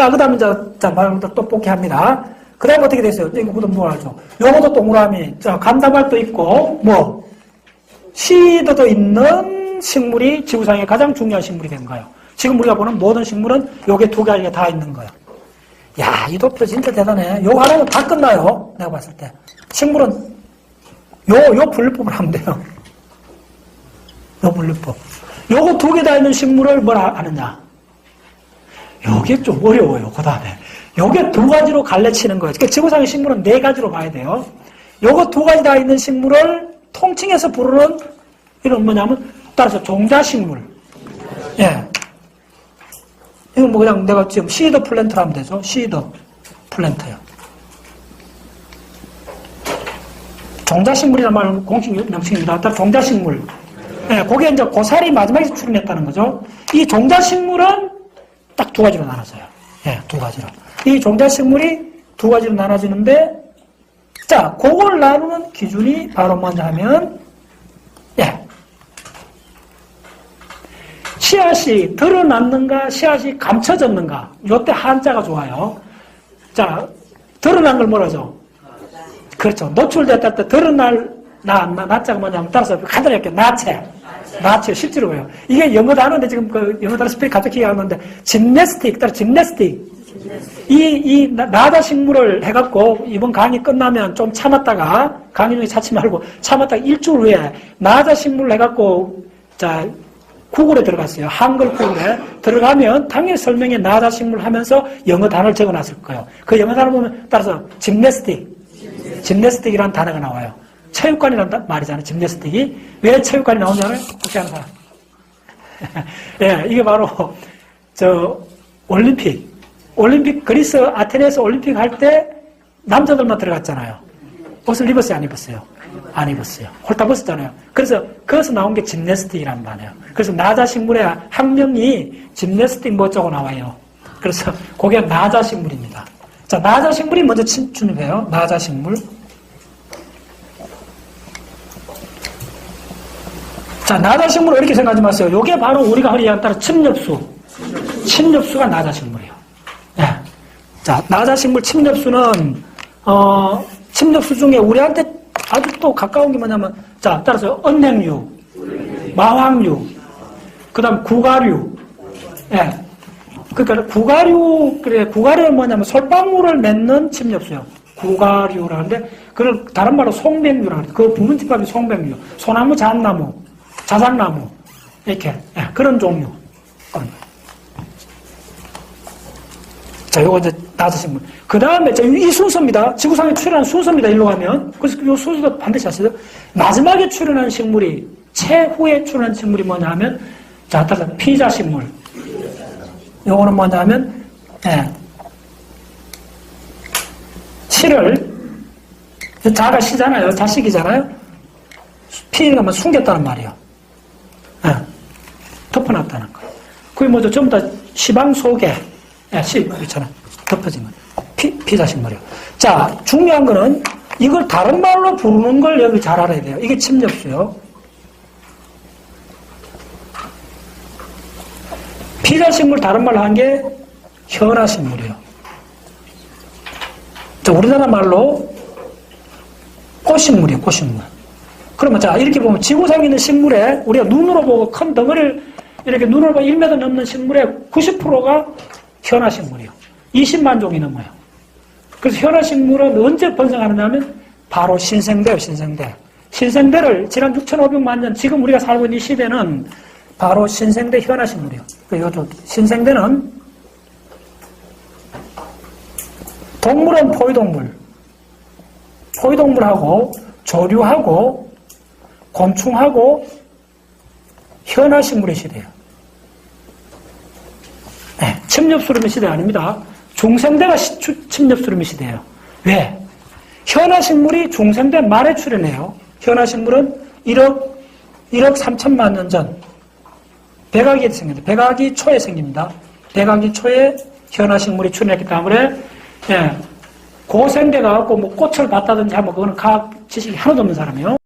자, 그 다음에 이제, 자, 말부터 떡볶이 합니다. 그 다음에 어떻게 됐어요? 이거 보다 뭐 알죠? 요것도 동그라미. 자, 감다발도 있고, 뭐, 시드도 있는 식물이 지구상의 가장 중요한 식물이 된 거예요. 지금 우리가 보는 모든 식물은 요게 두 가지가 다 있는 거예요. 야, 이 도표 진짜 대단해. 요 하나면 다 끝나요. 내가 봤을 때. 식물은 요, 요 분류법을 하면 돼요. 요 분류법. 요거 두 개 다 있는 식물을 뭐라 하느냐. 요게 좀 어려워요. 그 다음에. 요게 두 가지로 갈래치는 거예요. 그러니까 지구상의 식물은 네 가지로 봐야 돼요. 요거 두 가지 다 있는 식물을 통칭해서 부르는 이런 뭐냐면 따라서 종자식물. 예. 이건 뭐 그냥 내가 지금 시드 플랜트로 하면 되죠. 시드 플랜트요. 종자식물이란 말은 공식 명칭입니다. 따라 종자식물. 예, 그게 이제 고사리 마지막에 출현했다는 거죠. 이 종자식물은 딱 두 가지로 나눠져요. 예, 두 가지로. 이 종자식물이 두 가지로 나눠지는데, 자, 그걸 나누는 기준이 바로 하면, 예. 씨앗이 드러났는가, 씨앗이 감춰졌는가. 요때 한자가 좋아요. 자, 드러난 걸 뭐라 죠? 그렇죠. 노출됐다 때 드러날 나, 나, 나자가 뭐냐면 따라서 간단하게 나체. 나체 실제로 왜요? 이게 영어 단어인데 지금 그 영어 단어 스펠 갑자기 나는데 짐네스틱 따라 짐네스틱. 이, 이 나- 나다 식물을 해갖고 이번 강의 끝나면 좀 참았다가 강의 중에 찾지 말고 참았다가 일주일 후에 나다 식물을 해갖고 자 구글에 들어갔어요. 한글 구글에 들어가면 당연히 설명에 나다 식물 하면서 영어 단어를 적어놨을 거예요. 그 영어 단어 보면 따라서 짐네스틱 짐네스틱이라는 단어가 나와요. 체육관이라는 다- 말이잖아요. 짐네스틱이. 왜 체육관이 알아요? 혹시 아는 사람? 예, 이게 바로, 저, 올림픽. 올림픽, 그리스 아테네에서 올림픽 할 때 남자들만 들어갔잖아요. 옷을 입었어요? 안 입었어요? 안 입었어요. 홀딱 벗었잖아요. 그래서 거기서 나온 게 짐네스틱이라는 단어예요. 그래서 나자 식물의 학명이 짐네스틱 뭐쩌고 나와요. 그래서 그게 나자 식물입니다. 자, 나자 식물이 먼저 침- 출입해요. 나자 식물. 자, 나자식물을 이렇게 생각하지 마세요. 요게 바로 우리가 흔히 얘기하는 따라 침엽수. 침엽수가 나자식물이에요. 예. 자, 나자식물 침엽수는, 어, 침엽수 중에 우리한테 아주 또 가까운 게 뭐냐면, 자, 따라서 언냉류, 마황류, 그 다음 구가류, 예. 그러니까 구가류, 그래, 구가류는 뭐냐면 솔방울을 맺는 침엽수요. 구가류라는데, 그걸 다른 말로 송백류라고 그래요. 그 부문집합이 송백류. 소나무, 잣나무, 자작나무, 이렇게, 예, 그런 종류. 어. 자, 요거 이제 낮으신 분. 그 다음에, 이 순서입니다. 지구상에 출현한 순서입니다. 일로 가면. 그래서 이 순서도 반드시 아시죠? 마지막에 출현한 식물이, 최후에 출현한 식물이 뭐냐 하면, 자, 따라서 피자 식물. 요거는 뭐냐 하면, 예. 치를, 자가 시잖아요. 자식이잖아요. 피가 뭐 숨겼다는 말이에요. 예. 덮어놨다는 거. 그게 뭐죠? 전부 다 시방 속에, 예, 시, 있잖아. 덮어지면. 피, 피자식물이요. 자, 중요한 거는 이걸 다른 말로 부르는 걸 여기 잘 알아야 돼요. 이게 침엽수요. 피자식물 다른 말로 한 게 현아식물이에요. 자, 우리나라 말로 꽃식물이에요, 꽃식물. 그러면 자, 이렇게 보면 지구상에 있는 식물에 우리가 눈으로 보고 큰 덩어리를 이렇게 눈으로 보고 1m 넘는 식물의 90%가 현아식물이에요. 20만 종이 넘어요. 그래서 현아식물은 언제 번성하느냐 하면 바로 신생대요, 신생대. 신생대를 지난 6,500만 년, 지금 우리가 살고 있는 이 시대는 바로 신생대 현아식물이에요. 그리고 신생대는 동물은 포유동물, 포유동물하고 조류하고 곤충하고 현아식물의 시대예요. 네, 침엽수름의 시대 아닙니다. 중생대가 침엽수름의 시대예요. 왜? 현아식물이 중생대 말에 출현해요. 현아식물은 1억 1억 3천만 년 전 백악이 생깁니다. 백악이 초에 생깁니다. 백악이 초에 현아식물이 출현했기 때문에 예, 고생대 가갖고 뭐 꽃을 봤다든지 하면 그거는 과학 지식이 하나도 없는 사람이요.